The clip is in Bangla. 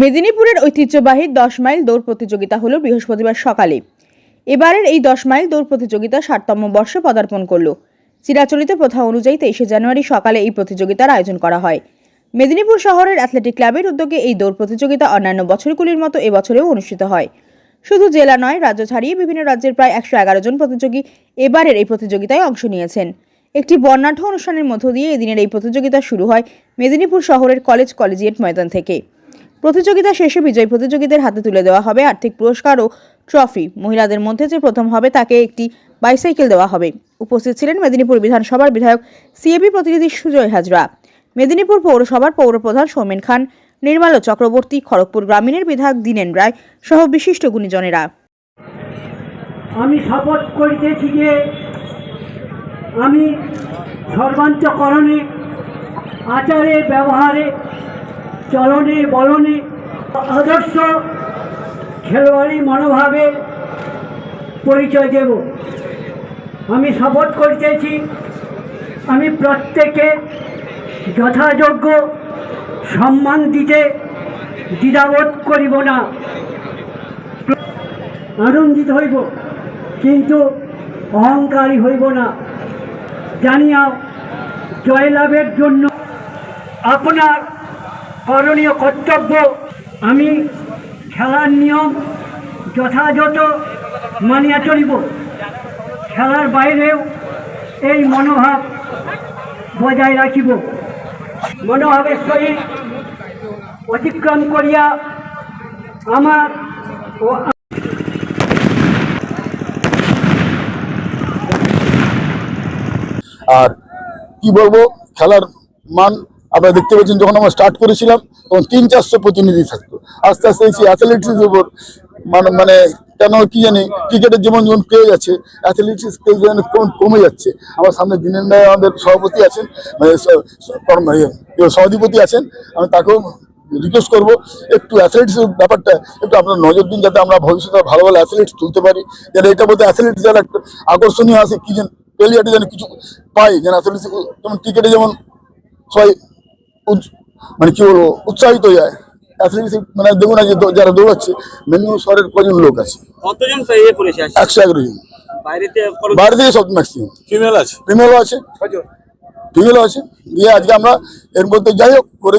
মেদিনীপুরের ঐতিহ্যবাহী দশ মাইল দৌড় প্রতিযোগিতা হলো বৃহস্পতিবার সকালে। এবারের এই দশ মাইল দৌড় প্রতিযোগিতা ষাটতম বর্ষে পদার্পণ করল। চিরাচরিত প্রথা অনুযায়ী তেইশে জানুয়ারি সকালে এই প্রতিযোগিতার আয়োজন করা হয়। মেদিনীপুর শহরের অ্যাথলেটিক ক্লাবের উদ্যোগে এই দৌড় প্রতিযোগিতা অন্যান্য বছরগুলির মতো এবছরেও অনুষ্ঠিত হয়। শুধু জেলা নয়, রাজ্য ছাড়িয়ে বিভিন্ন রাজ্যের প্রায় একশো এগারো জন প্রতিযোগী এবারের এই প্রতিযোগিতায় অংশ নিয়েছেন। একটি বর্ণাঢ্য অনুষ্ঠানের মধ্য দিয়ে এদিনের এই প্রতিযোগিতা শুরু হয় মেদিনীপুর শহরের কলেজ কলেজিয়েট ময়দান থেকে। প্রতিযোগিতা শেষে বিজয়ী প্রতিযোগীদের হাতে তুলে দেওয়া হবে আর্থিক পুরস্কার ও ট্রফি। মহিলাদের মধ্যে যে প্রথম হবে, তাকে একটি বাইসাইকেল দেওয়া হবে। উপস্থিত ছিলেন মেদিনীপুর বিধানসভার বিধায়ক সিএবি প্রতিনিধি সুজয় হাজরা। মেদিনীপুর পৌরসভার পৌরপ্রধান সৌমেন খান, নির্মাল চক্রবর্তী খড়গপুর গ্রামীণের বিধায়ক দীনেন রায় সহ বিশিষ্ট গুণীজনেরা। আমি শপথ করিতেছি যে আমি সর্বান্তকরণে আচারে ব্যবহারে চলনে বলনে আদর্শ খেলোয়াড়ি মনোভাবে পরিচয় দেব। আমি শপথ করিতেছি, আমি প্রত্যেকে যথাযোগ্য সম্মান দিতে দ্বিধাবোধ করিব না। আনন্দিত হইব, কিন্তু অহংকারী হইব না। জানিয়া জয়লাভের জন্য আপনার করণীয় কর্তব্য। আমি খেলার নিয়ম যথাযথ মানিয়া চলিব। খেলার বাইরেও এই মনোভাব বজায় রাখিব। মনোভাবের সহিত অতিক্রম করিয়া আমার ও আর কি বলব? খেলার মান আপনারা দেখতে পাচ্ছেন যখন আমরা স্টার্ট করেছিলাম তখন তিন চারশো প্রতিনিধি থাকতো। আস্তে আস্তে এই অ্যাথলেটিক্সের উপর মানে মানে কেন কি জানি ক্রিকেটের যেমন যেমন পেয়ে যাচ্ছে অ্যাথলেটিক্স যেন কম- যাচ্ছে। আমার সামনে দিনের রায় আমাদের সভাপতি আছেন মানে কর্ম- ইয়ে, সভাধিপতি আছেন। আমি তাকেও রিকোয়েস্ট করব একটু অ্যাথলেটিক্স ব্যাপারটা একটু আপনার নজর দিন যাতে আমরা ভবিষ্যতে ভালো ভালো অ্যাথলেটিক্স তুলতে পারি। যাতে এটা বলতে অ্যাথলেটিক্স যেন একটা আকর্ষণীয় আছে কি যেন প্লেয়ারটি যেন কিছু পাই যেন অ্যাথলেটিক্স যেমন ক্রিকেটে যেমন সবাই মানে কি বলব উৎসাহিত হয়ে যায় মানে দেখুন না যে যারা দৌড়াচ্ছে মেনু শহরের কজন লোক আছে? একশো এগারো জন। বাইরে থেকে সব ম্যাক্সিমাম ফিমেল আছে? ফিমেলও আছে। ফিমেলও আছে। দিয়ে আজকে আমরা এর মধ্যে যাই হোক করে